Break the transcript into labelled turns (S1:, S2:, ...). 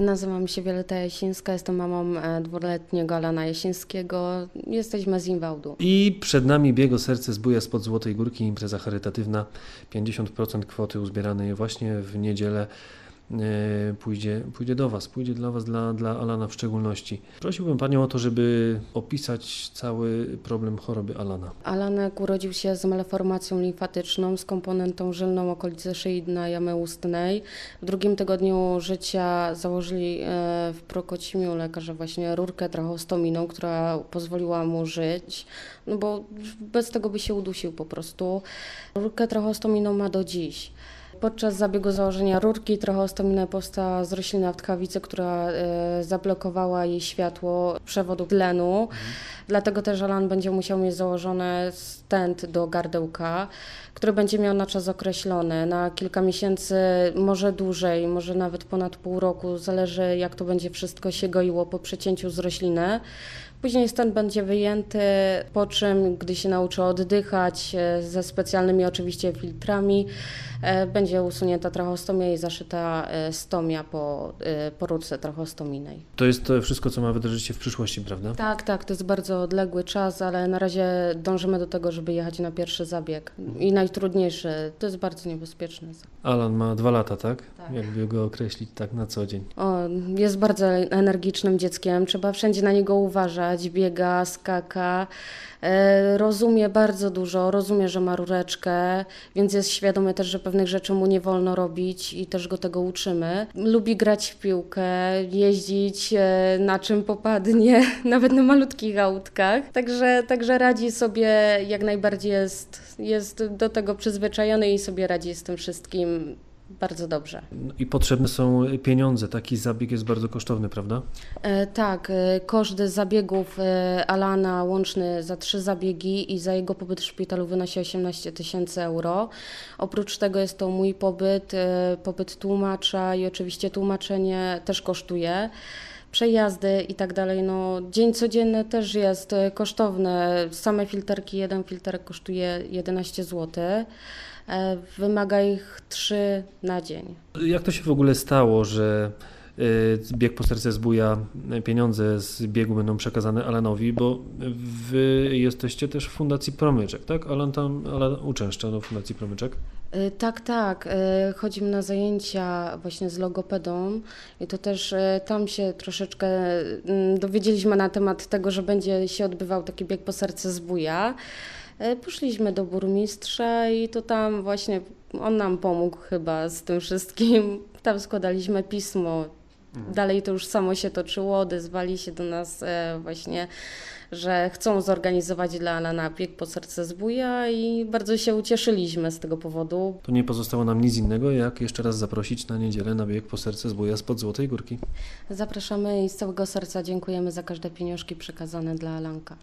S1: Nazywam się Wioleta Jasińska, jestem mamą e, dwuletniego Alana Jasińskiego. Jesteśmy z Inwałdu.
S2: I przed nami bieg o serce zbuja spod Złotej Górki, impreza charytatywna. 50% kwoty uzbieranej właśnie w niedzielę pójdzie, pójdzie do Was, pójdzie dla Was, dla, dla Alana w szczególności. Prosiłbym Panią o to, żeby opisać cały problem choroby Alana.
S1: Alanek urodził się z malformacją limfatyczną, z komponentą żylną okolicy szyi dna jamy ustnej. W drugim tygodniu życia założyli e, w Prokocimiu lekarze właśnie rurkę trachostominą, która pozwoliła mu żyć, no bo bez tego by się udusił po prostu. Rurkę trachostominą ma do dziś. Podczas zabiegu założenia rurki tracheostominy powstała zroślina w tchawicy, która e, zablokowała jej światło przewodu tlenu. Dlatego też Alan będzie musiał mieć założony stent do gardełka, który będzie miał na czas określony, na kilka miesięcy, może dłużej, może nawet ponad pół roku, zależy jak to będzie wszystko się goiło po przecięciu z rośliny. Później stent będzie wyjęty, po czym, gdy się nauczy oddychać e, ze specjalnymi oczywiście filtrami, e, będzie usunięta trachostomia i zaszyta e, stomia po, e, po rurce trachostominej.
S2: To jest to wszystko, co ma wydarzyć się w przyszłości, prawda?
S1: Tak, tak, to jest bardzo odległy czas, ale na razie dążymy do tego, żeby jechać na pierwszy zabieg. I najtrudniejszy, to jest bardzo niebezpieczny.
S2: Alan ma dwa lata, tak?
S1: Tak.
S2: Jakby go określić tak na co dzień.
S1: O, jest bardzo energicznym dzieckiem, trzeba wszędzie na niego uważać, biega, skaka, e, rozumie bardzo dużo, rozumie, że ma rureczkę, więc jest świadomy też, że pewnych rzeczy mu nie wolno robić i też go tego uczymy. Lubi grać w piłkę, jeździć e, na czym popadnie, nawet na malutkich autkach, także, także radzi sobie, jak najbardziej jest, jest do tego przyzwyczajony i sobie radzi z tym wszystkim bardzo dobrze.
S2: No I potrzebne są pieniądze. Taki zabieg jest bardzo kosztowny, prawda?
S1: E, tak, e, koszt zabiegów e, Alana łączny za trzy zabiegi i za jego pobyt w szpitalu wynosi 18 tysięcy euro. Oprócz tego jest to mój pobyt, pobyt tłumacza i oczywiście tłumaczenie też kosztuje. Przejazdy i tak dalej. No, dzień codzienny też jest e, kosztowny. Same filterki, jeden filterek kosztuje 11 zł. E, Wymaga ich 3 na dzień.
S2: Jak to się w ogóle stało, że bieg po serce zbuja, y, pieniądze z biegu będą przekazane Alanowi, bo wy jesteście też w Fundacji Promyczek, tak? Alan tam Alan uczęszcza do Fundacji Promyczek.
S1: Y, Tak, tak. y, Chodzimy na zajęcia właśnie z logopedą i to też y, tam się troszeczkę mm, dowiedzieliśmy na temat tego, że będzie się odbywał taki bieg po serce zbuja. Y, Poszliśmy do burmistrza i to tam właśnie on nam pomógł chyba z tym wszystkim. Tam składaliśmy pismo. Dalej to już samo się toczyło, odezwali się do nas e, właśnie, że chcą zorganizować dla Alana bieg po serce zbuja i bardzo się ucieszyliśmy z tego powodu.
S2: To nie pozostało nam nic innego, jak jeszcze raz zaprosić na niedzielę na bieg po serce zbuja spod Złotej Górki.
S1: Zapraszamy i z całego serca dziękujemy za każde pieniążki przekazane dla Alanka.